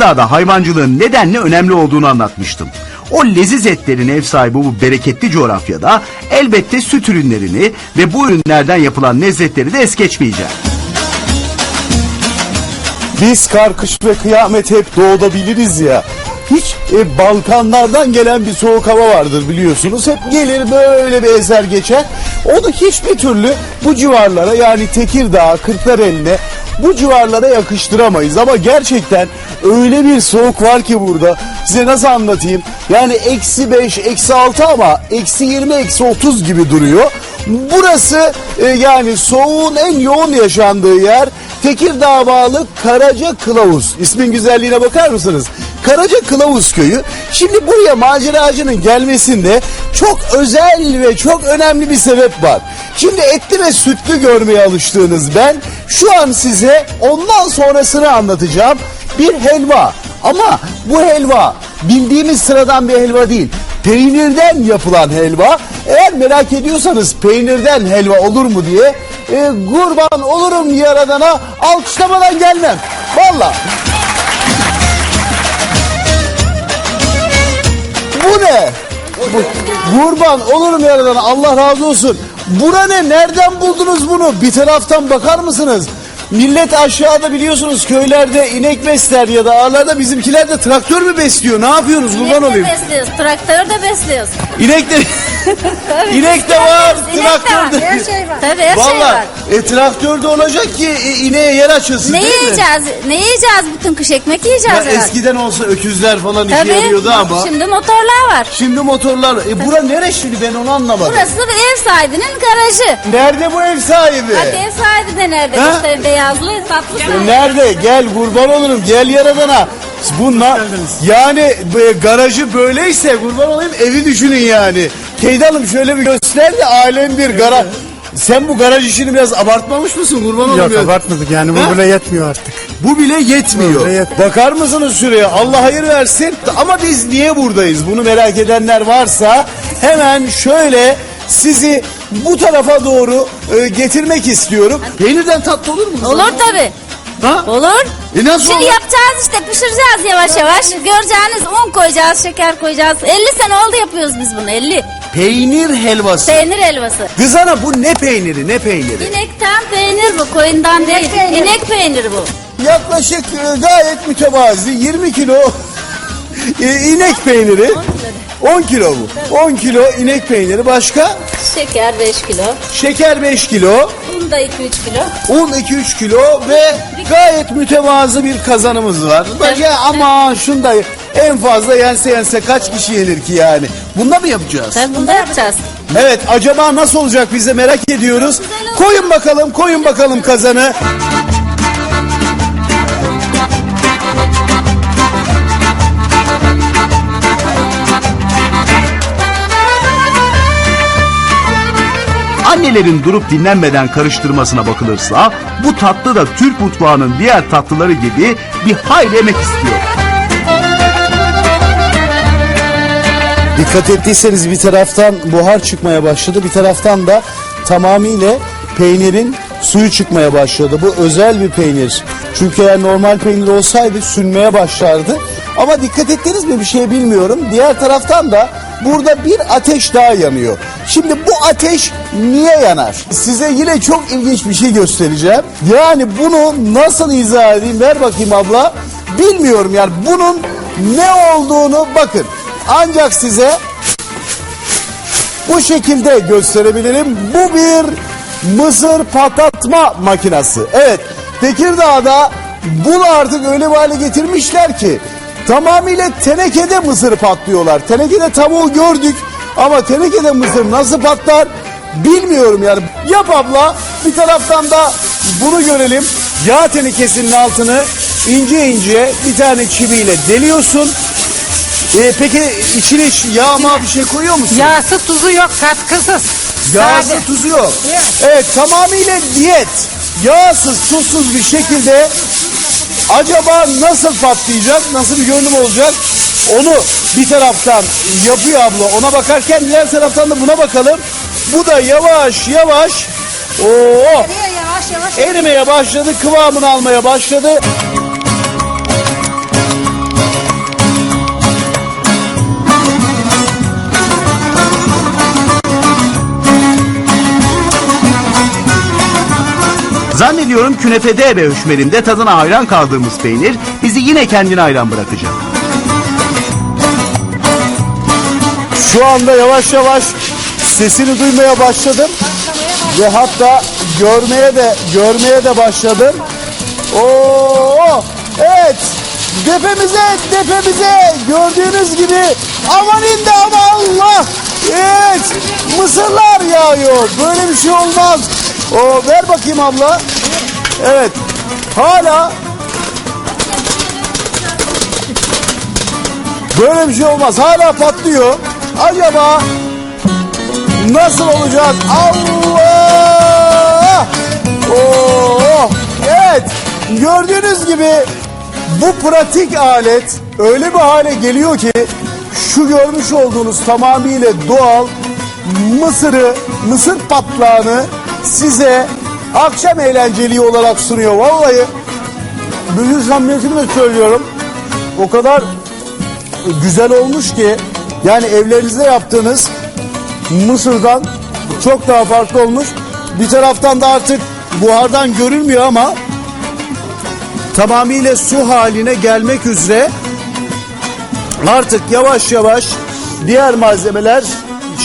Tekirdağ'da hayvancılığın nedenle önemli olduğunu anlatmıştım. O leziz etlerin ev sahibi bu bereketli coğrafyada elbette süt ürünlerini ve bu ürünlerden yapılan lezzetleri de es geçmeyeceğim. Biz kar, kış ve kıyamet hep doğuda biliriz ya. Hiç e, Balkanlardan gelen bir soğuk hava vardır biliyorsunuz. Hep gelir böyle bir ezer geçer. Onu hiçbir türlü bu civarlara yani Tekirdağ, Kırklareli'ne bu civarlara yakıştıramayız. Ama gerçekten öyle bir soğuk var ki burada. Size nasıl anlatayım? Yani eksi 5, eksi 6 ama eksi 20, eksi 30 gibi duruyor. Burası e, yani soğuğun en yoğun yaşandığı yer Tekirdağ bağlı Karaca Kılavuz. İsmin güzelliğine bakar mısınız? Karaca Kılavuz köyü. Şimdi buraya maceracının gelmesinde çok özel ve çok önemli bir sebep var. Şimdi etli ve sütlü görmeye alıştığınız ben şu an size ondan sonrasını anlatacağım. Bir helva ama bu helva bildiğimiz sıradan bir helva değil. Peynirden yapılan helva. Eğer merak ediyorsanız peynirden helva olur mu diye e, kurban olurum yaradana alkışlamadan gelmem. Valla. Bu ne? Bu, kurban olurum yaradana Allah razı olsun. Bura ne? Nereden buldunuz bunu? Bir taraftan bakar mısınız? Millet aşağıda biliyorsunuz köylerde inek besler ya da ağlarda bizimkiler de traktör mü besliyor? Ne yapıyorsunuz kurban İnek de olayım? besliyoruz, traktör de besliyoruz. İnek de, inek de var, İnek de traktör de. her şey var. Tabii her şey Vallahi var. e, traktör de olacak ki e, ineğe yer açılsın Ne değil mi? yiyeceğiz? Ne yiyeceğiz bütün kış ekmek Ya yiyeceğiz herhalde. eskiden olsa öküzler falan işe yarıyordu ama. Şimdi motorlar var. Şimdi motorlar. E bura nere şimdi ben onu anlamadım. Burası ev sahibinin garajı. Nerede bu ev sahibi? Bak ev sahibi de nerede? Ha? İşte beyazlı tatlı E, sahibi. Nerede? Gel kurban olurum. Gel yaradana. Bunlar yani e, garajı böyleyse kurban olayım evi düşünün yani. Keydanım şöyle bir göster de alem bir garaj. Sen bu garaj işini biraz abartmamış mısın kurban olayım? Yok ya? abartmadık yani Ha? bu bile yetmiyor artık. Bu bile yetmiyor. Bu bile yet- Bakar mısınız şuraya? Allah hayır versin. Ama biz niye buradayız? Bunu merak edenler varsa hemen şöyle sizi bu tarafa doğru e, getirmek istiyorum. Peynirden tatlı olur mu? Olur tabii. Ha? Olur. E nasıl Şimdi olur? yapacağız işte pişireceğiz yavaş yavaş. Göreceğiniz un koyacağız, şeker koyacağız. 50 sene oldu yapıyoruz biz bunu 50. Peynir helvası. Peynir helvası. Kız ana bu ne peyniri? Ne peyniri? İnekten peynir bu, koyundan değil. İnek peyniri bu. Yaklaşık e, gayet mütevazi 20 kilo e, inek peyniri. 10 kilo bu. 10 kilo inek peyniri. Başka? Şeker 5 kilo. Şeker 5 kilo. Un da 2-3 kilo. Un 2-3 kilo ve gayet mütevazı bir kazanımız var. Bak ya ama şunda en fazla yense yense kaç kişi yenir ki yani? Bunda mı yapacağız? Tabii bunu da yapacağız. Evet acaba nasıl olacak biz de merak ediyoruz. Koyun bakalım koyun bakalım kazanı. Annelerin durup dinlenmeden karıştırmasına bakılırsa bu tatlı da Türk mutfağının diğer tatlıları gibi bir hayli emek istiyor. Dikkat ettiyseniz bir taraftan buhar çıkmaya başladı bir taraftan da tamamıyla peynirin suyu çıkmaya başladı. Bu özel bir peynir. Çünkü eğer normal peynir olsaydı sünmeye başlardı. Ama dikkat ettiniz mi bir şey bilmiyorum. Diğer taraftan da burada bir ateş daha yanıyor. Şimdi bu ateş niye yanar? Size yine çok ilginç bir şey göstereceğim. Yani bunu nasıl izah edeyim? Ver bakayım abla. Bilmiyorum yani bunun ne olduğunu bakın. Ancak size bu şekilde gösterebilirim. Bu bir mısır patlatma makinesi. Evet Tekirdağ'da bunu artık öyle bir hale getirmişler ki tamamıyla tenekede mısır patlıyorlar. Tenekede tavuğu gördük ama tenekede mısır nasıl patlar bilmiyorum yani. Yap abla bir taraftan da bunu görelim. Yağ tenekesinin altını ince ince bir tane çiviyle deliyorsun. Ee, peki içine hiç yağ mı bir şey koyuyor musun? Yağsı tuzu yok katkısız. Yağsız Sade. tuzu yok. Evet. Evet tamamıyla diyet. Yağsız tuzsuz bir şekilde acaba nasıl patlayacak? Nasıl bir görünüm olacak? Onu bir taraftan yapıyor abla ona bakarken diğer taraftan da buna bakalım. Bu da yavaş yavaş Oo, Yavaş yavaş. erimeye başladı kıvamını almaya başladı. Zannediyorum künefede ve höşmerinde tadına hayran kaldığımız peynir bizi yine kendine hayran bırakacak. Şu anda yavaş yavaş sesini duymaya başladım. Ve hatta görmeye de görmeye de başladım. Oo! Evet. Depemize, depemize gördüğünüz gibi amanın da ama Allah. Evet. Mısırlar yağıyor. Böyle bir şey olmaz. O ver bakayım abla. Evet. Hala Böyle bir şey olmaz. Hala patlıyor. Acaba nasıl olacak? Allah! Oo! Evet. Gördüğünüz gibi bu pratik alet öyle bir hale geliyor ki şu görmüş olduğunuz tamamıyla doğal mısırı, mısır patlağını size akşam eğlenceliği olarak sunuyor. Vallahi bütün samimiyetimle söylüyorum. O kadar güzel olmuş ki yani evlerinizde yaptığınız mısırdan çok daha farklı olmuş. Bir taraftan da artık buhardan görülmüyor ama tamamıyla su haline gelmek üzere artık yavaş yavaş diğer malzemeler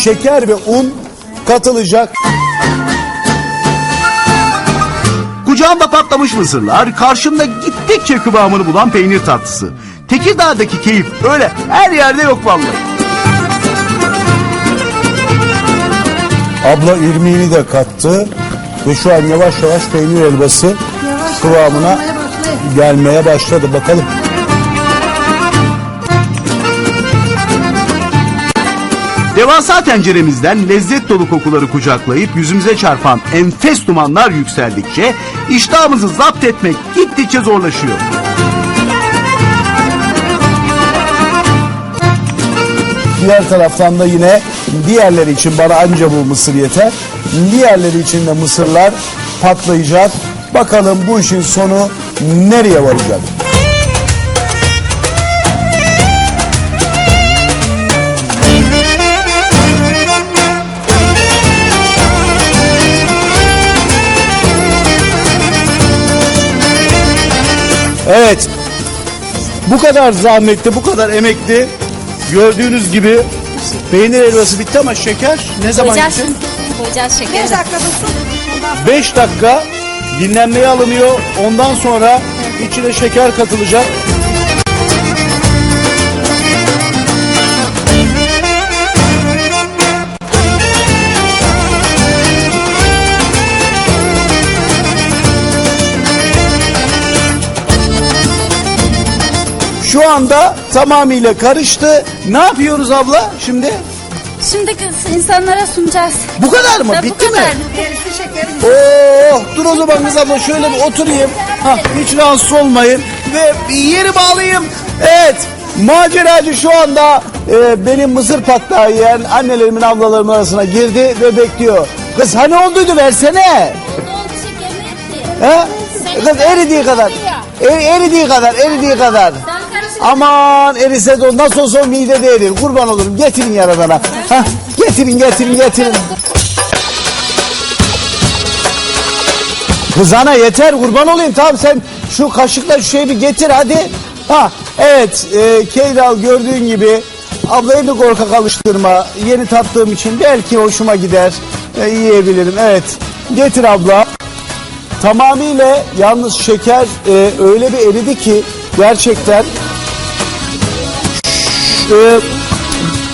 şeker ve un katılacak. Kucağımda patlamış mısırlar, karşımda gittikçe kıvamını bulan peynir tatlısı. Tekirdağ'daki keyif öyle her yerde yok vallahi. Abla irmiğini de kattı ve şu an yavaş yavaş peynir helvası kıvamına gelmeye başladı. Bakalım. Devasa tenceremizden lezzet dolu kokuları kucaklayıp yüzümüze çarpan enfes dumanlar yükseldikçe iştahımızı zapt etmek gittikçe zorlaşıyor. Diğer taraftan da yine diğerleri için bana anca bu mısır yeter. Diğerleri için de mısırlar patlayacak. Bakalım bu işin sonu nereye varacak? Evet. Bu kadar zahmetli, bu kadar emekli. Gördüğünüz gibi peynir helvası bitti ama şeker ne zaman Koyacağız gitti? Koyacağız şekeri. 5 dakika dinlenmeye alınıyor. Ondan sonra içine şeker katılacak. Şu anda tamamıyla karıştı. Ne yapıyoruz abla şimdi? Şimdi kız insanlara sunacağız. Bu kadar mı? Tabii bu Bitti mi? kadar. Oo, dur o zaman kız abla şöyle bir oturayım. Ha, hiç rahatsız olmayın. Ve yeri bağlayayım. Evet. Maceracı şu anda e, benim mısır patlağı yiyen annelerimin ablalarımın arasına girdi ve bekliyor. Kız hani olduydu versene. He? Kız eridiği kadar. E, eridiği kadar, eridiği kadar. Aman erise de o nasıl olsa o midede erir. Kurban olurum. Getirin yaradana. Ha, getirin, getirin, getirin. Kız ana yeter kurban olayım. Tamam sen şu kaşıkla şu şeyi bir getir hadi. Ha evet e, Keydal gördüğün gibi ablayı da korkak alıştırma. Yeni tattığım için belki hoşuma gider. E, yiyebilirim evet. Getir abla. Tamamıyla yalnız şeker e, öyle bir eridi ki gerçekten e,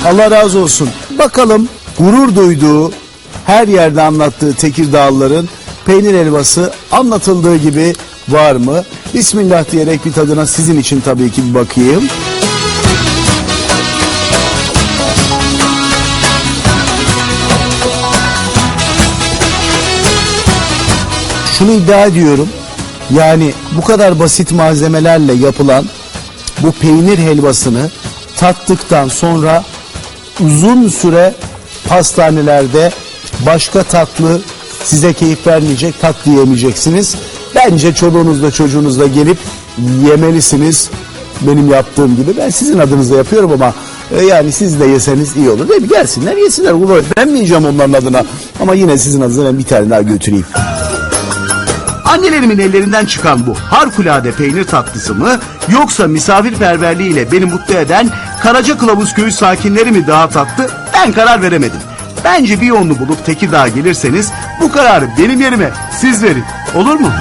Allah razı olsun. Bakalım gurur duyduğu her yerde anlattığı Tekirdağlıların peynir helvası anlatıldığı gibi var mı? Bismillah diyerek bir tadına sizin için tabii ki bir bakayım. Şunu iddia ediyorum. Yani bu kadar basit malzemelerle yapılan bu peynir helvasını tattıktan sonra uzun süre pastanelerde başka tatlı size keyif vermeyecek tatlı yemeyeceksiniz. Bence çoluğunuzla çocuğunuzla gelip yemelisiniz. Benim yaptığım gibi. Ben sizin adınıza yapıyorum ama e, yani siz de yeseniz iyi olur. Değil mi? Gelsinler yesinler. Ben mi yiyeceğim onların adına? Ama yine sizin adınıza ben bir tane daha götüreyim. Annelerimin ellerinden çıkan bu harikulade peynir tatlısı mı yoksa misafirperverliğiyle beni mutlu eden Karaca Kılavuz Köyü sakinleri mi daha tatlı ben karar veremedim. Bence bir yolunu bulup Tekirdağ'a gelirseniz bu kararı benim yerime siz verin. Olur mu?